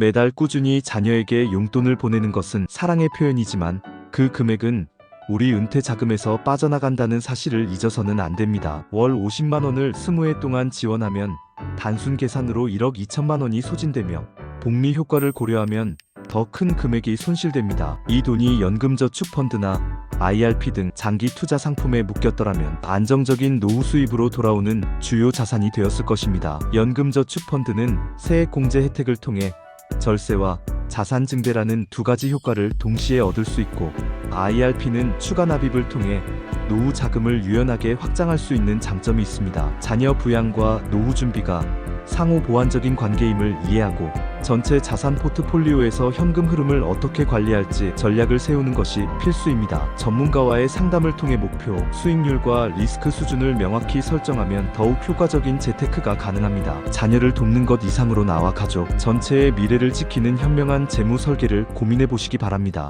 매달 꾸준히 자녀에게 용돈을 보내는 것은 사랑의 표현이지만 그 금액은 우리 은퇴 자금에서 빠져나간다는 사실을 잊어서는 안 됩니다. 월 50만 원을 20해 동안 지원하면 단순 계산으로 1억 2천만 원이 소진되며 복리 효과를 고려하면 더 큰 금액이 손실됩니다. 이 돈이 연금저축 펀드나 IRP 등 장기 투자 상품에 묶였더라면 안정적인 노후 수입으로 돌아오는 주요 자산이 되었을 것입니다. 연금저축 펀드는 세액 공제 혜택을 통해 절세와 자산 증대라는 두 가지 효과를 동시에 얻을 수 있고 IRP는 추가 납입을 통해 노후 자금을 유연하게 확장할 수 있는 장점이 있습니다. 자녀 부양과 노후 준비가 상호 보완적인 관계임을 이해하고 전체 자산 포트폴리오에서 현금 흐름을 어떻게 관리할지 전략을 세우는 것이 필수입니다. 전문가와의 상담을 통해 목표, 수익률과 리스크 수준을 명확히 설정하면 더욱 효과적인 재테크가 가능합니다. 자녀를 돕는 것 이상으로 나와 가족 전체의 미래를 지키는 현명한 재무 설계를 고민해 보시기 바랍니다.